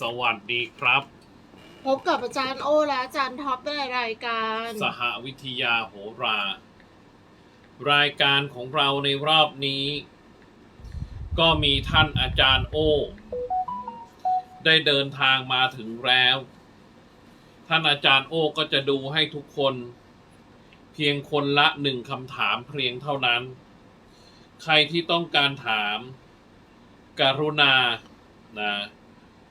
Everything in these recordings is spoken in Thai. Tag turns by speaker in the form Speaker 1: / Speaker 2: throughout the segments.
Speaker 1: สวัสดีครับ
Speaker 2: พบกับอาจารย์โอและอาจารย์ท็อปในรายการ
Speaker 1: สหวิทยาโหรา รายการของเราในรอบนี้ ก็มีท่านอาจารย์โอ ได้เดินทางมาถึงแล้ว ท่านอาจารย์โอก็จะดูให้ทุกคน เพียงคนละหนึ่งคำถามเพียงเท่านั้น ใครที่ต้องการถาม กรุณานะ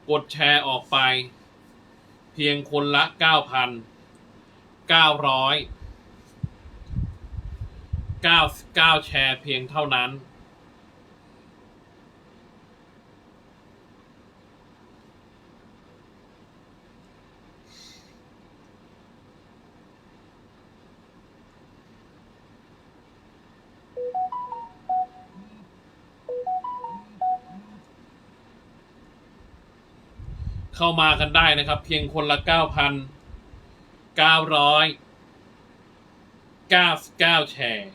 Speaker 1: กดแชร์ออกไป เพียงคนละ 9,900 99 แชร์เพียงเท่านั้น เข้ามากันได้นะครับ เพียงคนละ9,900 99แชร์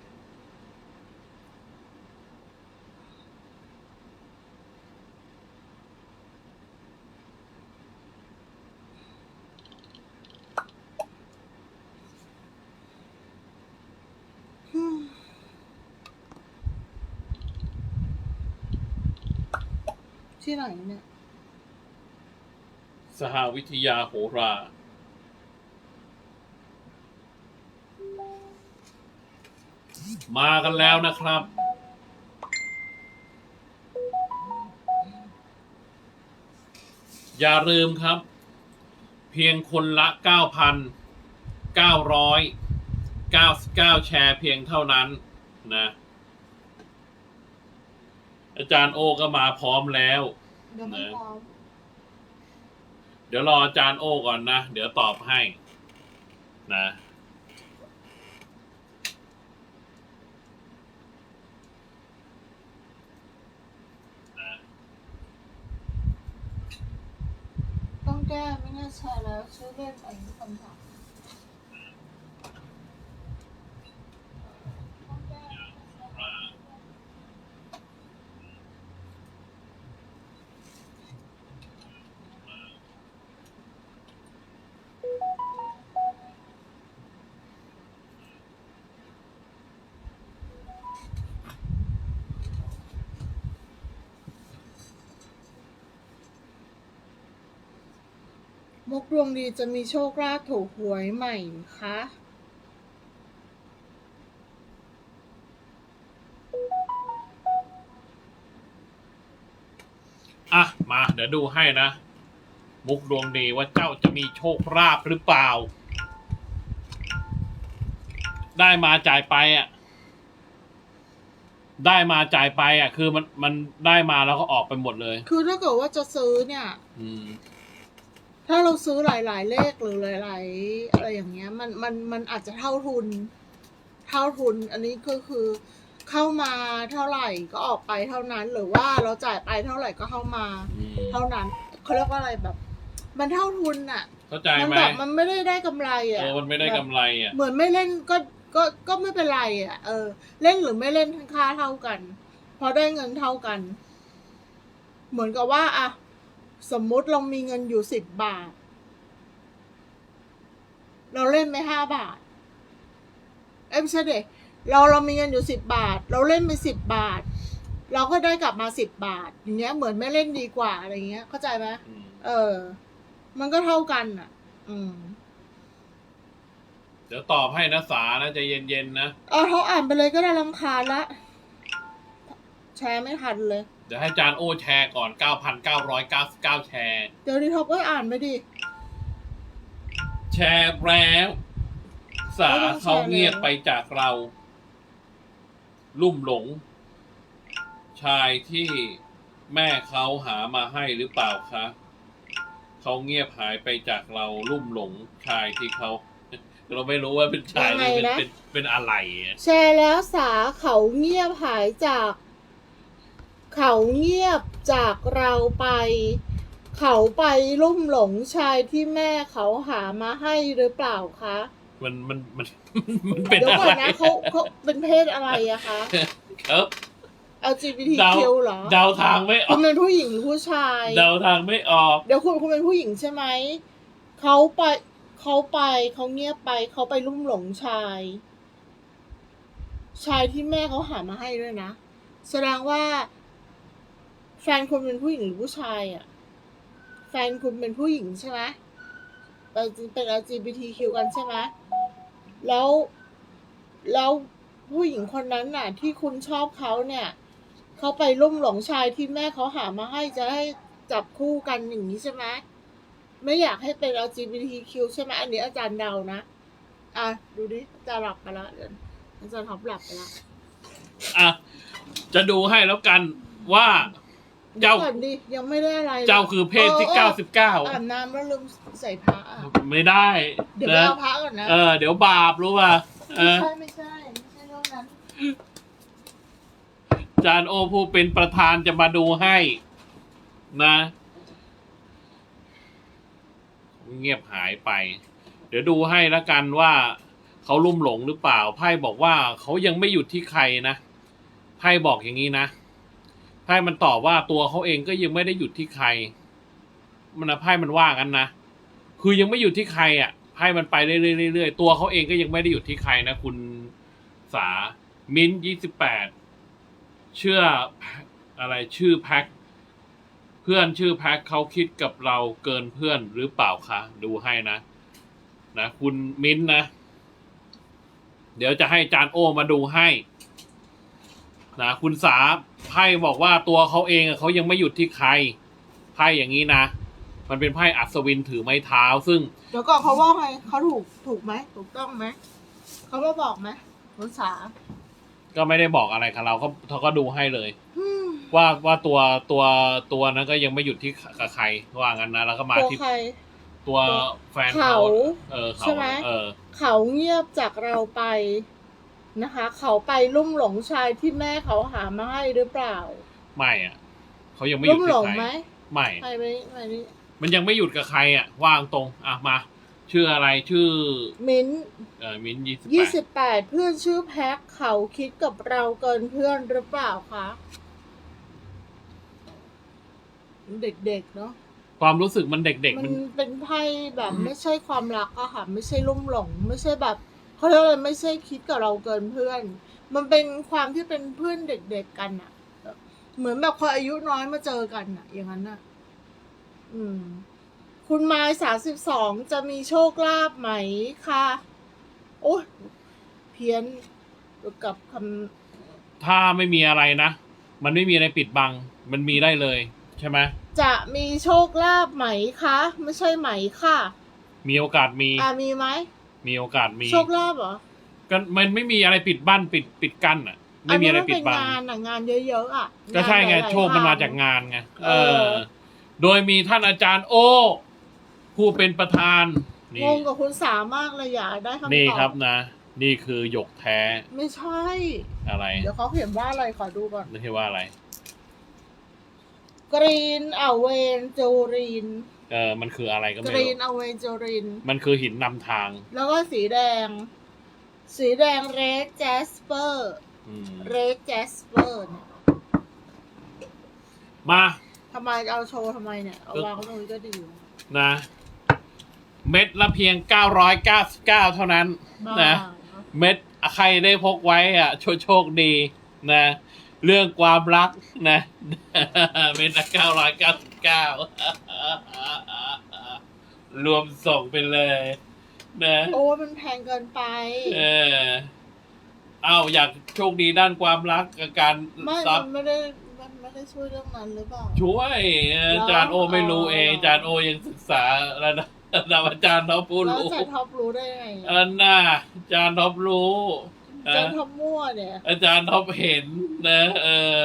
Speaker 2: ที่ไหนเนี่ย
Speaker 1: สหวิทยาโหรา มากันแล้วนะครับ อย่าลืมครับ เพียงคนละ 9,999 แชร์เพียงเท่านั้นนะ อาจารย์โอก็มาพร้อมแล้ว
Speaker 2: เดี๋ยวไม่พร้อม
Speaker 1: เดี๋ยวรออาจารย์โอก่อนนะ เดี๋ยวตอบให้ นะ
Speaker 2: ต้องแก้ไม่น่าใช่แล้วชื่อเล่นอะไรคำถาม มุกดวงดีจะมีโชคลาภถูกหวยใหม่คะ
Speaker 1: อะ มา เดี๋ยวดูให้นะ มุกดวงดีว่าเจ้าจะมีโชคราบหรือเปล่า ได้มาจ่ายไปอะ ได้มาจ่ายไปอะ คือมันมันได้มาแล้วก็ออกไปหมดเลย
Speaker 2: คือถ้าเกิดว่าจะซื้อเนี่ย
Speaker 1: อืม
Speaker 2: ถ้าเราซื้อหลายๆ เลขหรือหลาย ๆ อะไรอย่างเงี้ย มันมันมันอาจจะเท่าทุน เท่าทุน อันนี้ก็คือเข้ามาเท่าไหร่ก็ออกไปเท่านั้น หรือว่าเราจ่ายไปเท่าไหร่ก็เข้ามา
Speaker 1: อืม
Speaker 2: เท่านั้นเขาเรียกว่าอะไรแบบ มันเท่าทุนอะ
Speaker 1: เข้าใจ
Speaker 2: มั
Speaker 1: ไหม
Speaker 2: แบบมันไม่ได้ได้กำไร
Speaker 1: เอ
Speaker 2: อะ
Speaker 1: อมันไม่ได้กำไรอะ
Speaker 2: เหมือนไม่เล่นก็ก็ก็ไม่เป็นไรอะเออ เล่นหรือไม่เล่นทั้งค่าเท่ากันเพราะได้เงินเท่ากัน เหมือนกับว่าอะ สมมุติเรามีเงินอยู่สิบบาท เราเล่นไปห้าบาท เอ้ยไม่ใช่เด็เราเรามีเงินอยู่สิบบาท เราเล่นไปสิบบาท เราก็ได้กลับมาสิบบาท อย่างเงี้ยเหมือนไม่เล่นดีกว่าอะไรเงี้ย เข้าใจไหม
Speaker 1: อืม
Speaker 2: เออ มันก็เท่ากันอะ อืม
Speaker 1: เดี๋ยวตอบให้นะสานะใจะเย็นๆนะ
Speaker 2: เอาเขาอ่านไปเลยก็ได้ลำคาญละแชร์ไม่ทันเลย
Speaker 1: เดี๋ยวให้อาจารย์โอแชร์ก่อน 9,999 แชร์
Speaker 2: เดี๋ยวดิท็อปก็อ่านไปดิ
Speaker 1: แชร์แล้วสา
Speaker 2: ไม่ต้องแชร์
Speaker 1: เขาเงียบ
Speaker 2: แล้ว
Speaker 1: ไปจากเรา ลุ่มหลง ชายที่แม่เขาหามาให้หรือเปล่าคะเขาเงียบหายไปจากเราลุ่มหลงชายที่เขา เราไม่รู้ว่าเป็นชายหรือเป็นเป็นเป็นอะไรอะ
Speaker 2: แชร์แล้วสาเขาเงียบหายจาก เขาเงียบจากเราไป เขาไปลุ่มหลงชายที่แม่เขาหามาให้หรือเปล่าคะ
Speaker 1: มันมันมันมันเป็น
Speaker 2: เดี๋ยว
Speaker 1: อะ
Speaker 2: ก่อน
Speaker 1: ไร
Speaker 2: นะเขาเขาเป็นเพศอะไรอะคะ
Speaker 1: เขา
Speaker 2: LGBTQ เหรอ
Speaker 1: เดาทางไม่อ
Speaker 2: คุ
Speaker 1: อ
Speaker 2: ณ
Speaker 1: ก
Speaker 2: เป็นผู้หญิงหรือผู้ชาย
Speaker 1: เดาทางไม่ออก
Speaker 2: เดี๋ยวคุณคุณเป็นผู้หญิงใช่ไหม เขาไปเขาไปเขาเงียบไปเขาไปลุ่มหลงชาย ชายที่แม่เขาหามาให้ด้วยนะ แสดงว่า แฟนคุณเป็นผู้หญิงหรือผู้ชายอะ แฟนคุณเป็นผู้หญิงใช่ไหมเป็นเป็น LGBTQ กันใช่ไหมแล้ว แล้วผู้หญิงคนนั้นน่ะ ที่คุณชอบเขาเนี่ย เขาไปลุ่มหลงชายที่แม่เขาหามาให้จะให้จับคู่กันอย่างนี้ใช่ไหมไม่อยากให้เป็น LGBTQ ใช่ไหมอันนี้อาจารย์เดานะ อะ ดูดิอาจารย์หลับไปแล้วเดี๋ยวอาจารย์ท็อปหลับไปแล้ว
Speaker 1: อะ จะดูให้แล้วกันว่า เจ้า
Speaker 2: ดี๋ยวก่อนดิยังไม่ได้อะไรลย
Speaker 1: เจ้าคือเพศที่
Speaker 2: ออ
Speaker 1: เก้าสิบเก้า
Speaker 2: อาบน้ำแล้วลืมใส่พระอะ
Speaker 1: ไม่ได้
Speaker 2: เดี๋ยวไป
Speaker 1: นะ
Speaker 2: เอาพระก่อนนะ
Speaker 1: เออ เดี๋ยวบาปรู้ป่ะเอ
Speaker 2: ไม่
Speaker 1: อ
Speaker 2: ใช่ไม่ใช่ไม่ใช่เรื่องนั้น
Speaker 1: จานโอผู้เป็นประธานจะมาดูให้ นะ เงียบหายไป เดี๋ยวดูให้แล้วกันว่าเขาลุ่มหลงหรือเปล่า ไพ่บอกว่าเขายังไม่หยุดที่ใครนะ ไพ่บอกอย่างนี้นะ ไพ่มันตอบว่าตัวเขาเองก็ยังไม่ได้หยุดที่ใคร มันนะไพ่มันว่ากันนะ คือยังไม่หยุดที่ใครอะไพ่มันไปเรื่อยๆตัวเขาเองก็ยังไม่ได้หยุดที่ใครนะคุณสา มิ้นยี่สิบแปดเชื่ออะไรชื่อแพ็คเพื่อนชื่อแพ็คเขาคิดกับเราเกินเพื่อนหรือเปล่าคะดูให้นะ นะ คุณมิ้นท์นะ เดี๋ยวจะให้จานโอมาดูให้ นะคุณสาไพ่บอกว่าตัวเขาเองอะเขายังไม่หยุดที่ใครไพ่อย่างนี้นะ มันเป็นไพ่อัศวินถือไม้เท้า ซึ่ง
Speaker 2: เดี๋ยวก่อนเขาว่าไงเขาถูกถูกไหมถูกต้องไหมเขามาบอกไหมคุณสา
Speaker 1: ก็ไม่ได้บอกอะไรกับเราก็เขาก็ดูให้เลย
Speaker 2: อืม
Speaker 1: ว่าว่าตัวตัวตัวนั้นก็ยังไม่หยุดที่กับใครว่างั้นนะแล้วก็มา
Speaker 2: ตัว
Speaker 1: ที่
Speaker 2: ใคร
Speaker 1: ตัวแฟน
Speaker 2: เขา
Speaker 1: เขาเออเขา
Speaker 2: ใช่ไหม
Speaker 1: เออ
Speaker 2: เขาเงียบจากเราไป นะคะ เขาไปลุ่มหลงชายที่แม่เขาหามาให้หรือเปล่า
Speaker 1: ไม่อะเขายังไม่หยุ
Speaker 2: ลุ่
Speaker 1: ด
Speaker 2: ม
Speaker 1: ที่
Speaker 2: หลง
Speaker 1: ใคร
Speaker 2: ไหม
Speaker 1: ไม่
Speaker 2: ใครไม่ไม่นี่
Speaker 1: มันยังไม่หยุดกับใครอะว่างตรงอะมา ชื่ออะไรชื่อ
Speaker 2: มิ้น
Speaker 1: เอ่อมินยี่สิบ
Speaker 2: ยี่
Speaker 1: แป
Speaker 2: สิ
Speaker 1: ด
Speaker 2: บแปดเพื่อนชื่อแพ็คเขาคิดกับเราเกินเพื่อนหรือเปล่าคะเด็กๆเนาะ
Speaker 1: ความรู้สึกมันเด็กๆ
Speaker 2: มั
Speaker 1: มัน
Speaker 2: น เป็นไพ่แบบไม่ใช่ความรักอะค่ะ ไม่ใช่ลุ่มหลง ไม่ใช่แบบ เขาเรียกอะไรไม่ใช่คิดกับเราเกินเพื่อน มันเป็นความที่เป็นเพื่อนเด็กๆกันอะแบบเหมือนแบบคนอายุน้อยมาเจอกันอะอย่างนั้นอะอืม คุณไม้สามสิบสองจะมีโชคลาภไหมคะโอ้ยเพี้ยนกับค
Speaker 1: ถ้าไม่มีอะไรนะ มันไม่มีอะไรปิดบัง มันมีได้เลย ใช่ไหมำ
Speaker 2: จะมีโชคลาภไหมคะ ไม่ใช่ไหมค่ะ
Speaker 1: มีโอกาสมี
Speaker 2: อ่ามีไหม
Speaker 1: มีโอกาสมี
Speaker 2: โชคลาภเหรอ
Speaker 1: ก็มันไม่มีอะไรปิดบั้นปิดปิดกั้นอะ ไม่มีอะไรปิดบัง
Speaker 2: อันนี้มันเป็นงานอะงานเยอะๆอะ
Speaker 1: ก็ใช่ไงา
Speaker 2: นหลยๆ
Speaker 1: โชคมัน
Speaker 2: ท
Speaker 1: มาจากงานไงเอ
Speaker 2: เออ
Speaker 1: อ โดยมีท่านอาจารย์โอผู้เป็นประธานนี่
Speaker 2: งงกับคุณสามากเลยอยากได้คำตอบ
Speaker 1: นี่ครับนะ นี่คือหยกแท้
Speaker 2: ไม่ใช่
Speaker 1: อะไร
Speaker 2: เดี๋ยวเขาเขียนว่าอะไรขอดูก่อน
Speaker 1: ไม่ใช่ว่าอะไร
Speaker 2: กรีนอเวนโจริน
Speaker 1: เออมันคืออะไรก็
Speaker 2: ก
Speaker 1: ไม่
Speaker 2: รี
Speaker 1: รู้
Speaker 2: นอเวนโจริน
Speaker 1: มันคือหินนำทาง
Speaker 2: แล้วก็สีแดง สีแดงเรดแจสเปอร์
Speaker 1: อืม
Speaker 2: เรดแจสเปอร์เนี่ย
Speaker 1: มา
Speaker 2: ทำไมเอาโชว์ทำไมเนี่ย เอาวางไว้ตรงนี้ก็ดีอยู่
Speaker 1: นะ เม็ดละเพียง 999 เท่านั้น
Speaker 2: บ้า
Speaker 1: นะ เม็ดใครได้พกไว้อะโชคโชคดีนะ เรื่องความรักนะเม็ดละ999รวมส่งไปเลย นะ
Speaker 2: โอ้มันแพงเกินไป
Speaker 1: เออเอาอยากโชคดีด้านความรักกับการ
Speaker 2: ไม่
Speaker 1: ซั
Speaker 2: มั
Speaker 1: บ
Speaker 2: นไม่ได้มันไม่ได้ช่วยเรื่องนั้นหรือเปล่า
Speaker 1: ช่วยเอออาจารย์โอไม่รู้เองอาจารย์โอยังศึกษาระดับระดับอาจารย์ท็อปผู้
Speaker 2: แล้ว
Speaker 1: รู้
Speaker 2: จะท็อปรู้ได้ไง
Speaker 1: อันน่ะอาจารย์ท็อปรู้
Speaker 2: จะ
Speaker 1: นะ
Speaker 2: ท็อปมั่วเนี่ย
Speaker 1: อาจารย์ท็อปเห็นนะ เออ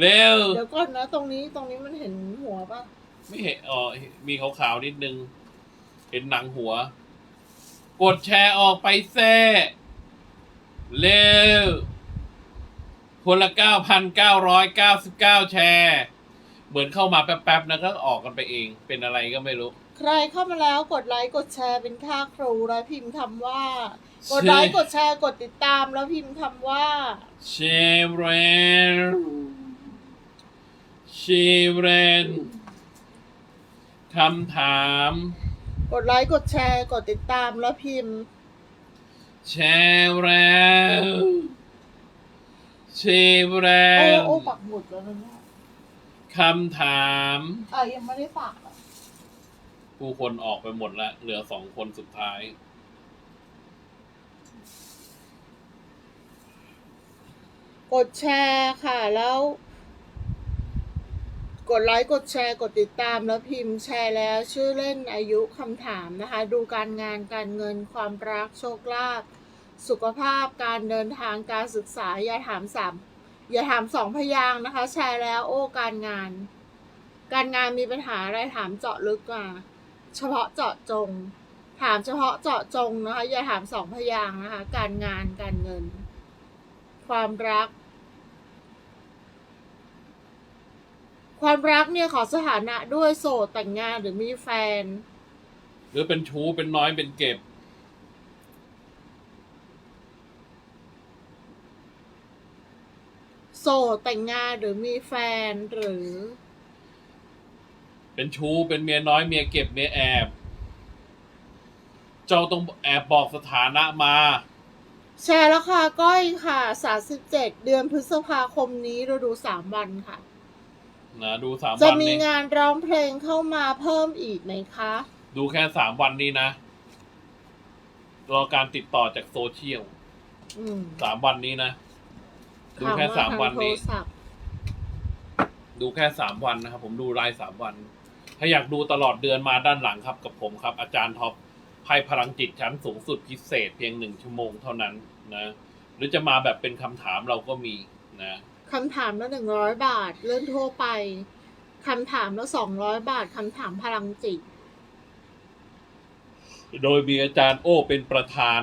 Speaker 1: เร็ว
Speaker 2: เดี๋ยวก่อนนะ ตรงนี้ตรงนี้มันเห็นหัวปะ
Speaker 1: ไม่เห็นอ๋อมีขาวๆนิดนึง เห็นหนังหัว กดแชร์ออกไปแซ่เร็ว คนละเก้าพันเก้าร้อยเก้าสิบเก้าแชร์ เหมือนเข้ามาแป๊บๆนะก็ออกกันไปเอง เป็นอะไรก็ไม่รู้
Speaker 2: ค ใครเข้ามาแล้วกดไลค์กดแชร์เป็นค่าครูแล้วพิมพ์คำว่า กดไลค์กดแชร์กดติดตามแล้วพิมพ์คำว่า
Speaker 1: เชเรนเชเรนคำถาม
Speaker 2: กดไลค์กดแชร์กดติดตามแล้วพิมพ์
Speaker 1: เชเรนเชเร
Speaker 2: โอ้
Speaker 1: น
Speaker 2: โอ้ปักหมุดแล้วนะเนี่ย
Speaker 1: คำถาม
Speaker 2: อะยังไม่ได้ปักอะ
Speaker 1: ผู้คนออกไปหมดแล้ว เหลือสองคนสุดท้าย
Speaker 2: กดแชร์ค่ะแล้ว กดไลค์กดแชร์กดติดตามแล้วพิมพ์แชร์แล้ว ชื่อเล่นอายุคำถามนะคะ ดูการงานการเงินความรักโชคลาภสุขภาพการเดินทางการศึกษา อย่าถามสามอย่าถามสองพยางนะคะ แชร์แล้วโอ้การงาน การงานมีปัญหาอะไรถามเจาะลึกมา เฉพาะเจาะจง ถามเฉพาะเจาะจงนะคะ อย่าถามสองพยางค์นะคะ การงานการเงิน ความรัก ความรักเนี่ยขอสถานะด้วยโสดแต่งงานหรือมีแฟน
Speaker 1: หรือเป็นชู้เป็นน้อยเป็นเก็บ
Speaker 2: โสดแต่งงานหรือมีแฟนหรือ
Speaker 1: เป็นชู้เป็นเมียน้อยเมียเก็บเมียแอบ เจ้าต้องแอบบอกสถานะมา
Speaker 2: แชร์ราคาก้อยค่ะ37เดือนพฤษภาคมนี้เราดู3วันค่ะ
Speaker 1: นะดูสาม
Speaker 2: จะ
Speaker 1: วัน
Speaker 2: มี
Speaker 1: นี้
Speaker 2: งานร้องเพลงเข้ามาเพิ่มอีกไหมคะ
Speaker 1: ดูแค่สามวันนี้นะ รอการติดต่อจากโซเชียล
Speaker 2: อืม
Speaker 1: สามวันนี้นะ ดูแค่สามวันนี้
Speaker 2: ถมทงโทรศัพท์
Speaker 1: ดูแค่สามวันนะครับผมดูรายสามวัน ถ้าอยากดูตลอดเดือนมาด้านหลังครับกับผมครับ อาจารย์ท็อปไพ่พลังจิตชั้นสูงสุดพิเศษเพียงหนึ่งชั่วโมงเท่านั้นนะหรือจะมาแบบเป็นคำถามเราก็มีนะ
Speaker 2: คำถามละ100บาท เรื่องทั่วไปคำถามละ200บาทคำถามพลังจิต
Speaker 1: โดยมีอาจารย์โอ้เป็นประธาน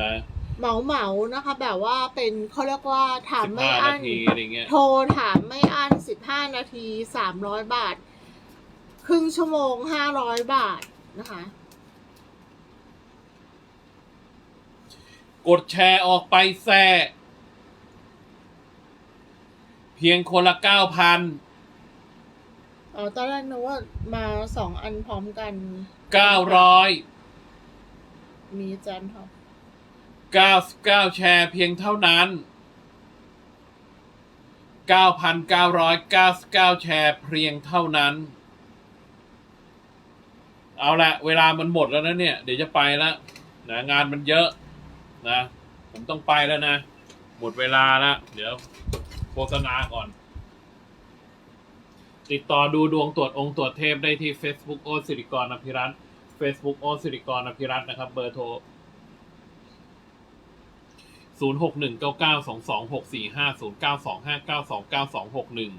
Speaker 1: นะ
Speaker 2: เหมาเหมาๆนะคะ แบบว่าเป็นเขาเรียกว่าถาม
Speaker 1: สิบ
Speaker 2: ไม่
Speaker 1: ห้า
Speaker 2: อั้
Speaker 1: นานทีอะไรเงี้ย
Speaker 2: โทรถามไม่อั้นสิบห้านาทีสามร้อยบาท ครึ่งชั่วโมงห้าร้อยบาทนะคะ
Speaker 1: กดแชร์ออกไปแซ่เพียงคนละเก้าพัน
Speaker 2: อ๋อตอนแรกนึกว่ามาสองอันพร้อมกัน
Speaker 1: เก้าร้อย
Speaker 2: มีอาจารย์ท็อป
Speaker 1: เก้าเก้าแชร์เพียงเท่านั้นเก้าพันเก้าร้อยเก้าเก้าแชร์เพียงเท่านั้น เอาละเวลามันหมดแล้วนะเนี่ย เดี๋ยวจะไปแล้วนะงานมันเยอะนะ ผมต้องไปแล้วนะ หมดเวลาล้วเดี๋ยวโฆษณาก่อน ติดต่อดูดวงตรวจองค์ตรวจเทพได้ที่ Facebook โอสิริกรอภิรัตน์ Facebook โอสิริกรอภิรัตน์นะครับ เบอร์โทรศูนย์หกหนึ่งเก้าเก้าสองสองหกสี่ห้าศูนย์เก้าสองห้าเก้าสองเก้าสองหกหนึ่ง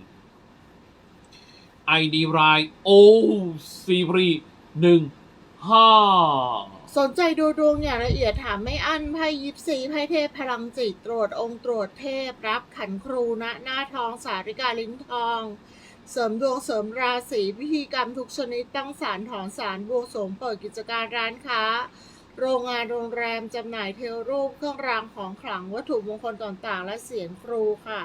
Speaker 1: ไอดีรายโอซีรี หนึ่งห้า
Speaker 2: สนใจดูดวงอย่างละเอียดถามไม่อั้นไพ่ยิปซีไพ่เทพพลังจิตตรวจองค์ตรวจเทพรับขันครูณหน้าทองสาริกาลิ้นทอง เสริมดวงเสริมราศีพิธีกรรมทุกชนิดตั้งสารถอนสารบวงสรวงเปิดกิจการร้านค้า โรงงานโรงแรมจำหน่ายเทวรูปเครื่องรางของขลังวัตถุมงคลต่างๆ และเสียงครูค่ะ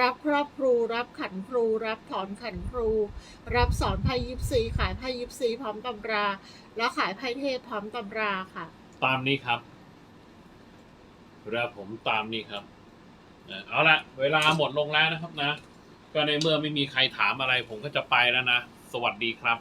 Speaker 2: รับครอบครู รับขันครู รับถอนขันครู รับสอนไพ่ยิปซีขายไพ่ยิปซีพร้อมตำรา แล้วขายไพ่เทพพร้อมตำราค่ะ
Speaker 1: ตามนี้ครับแล้วผมตามนี้ครับเอาละเวลาหมดลงแล้วนะครับนะ ก็ในเมื่อไม่มีใครถามอะไร ผมก็จะไปแล้วนะ สวัสดีครับ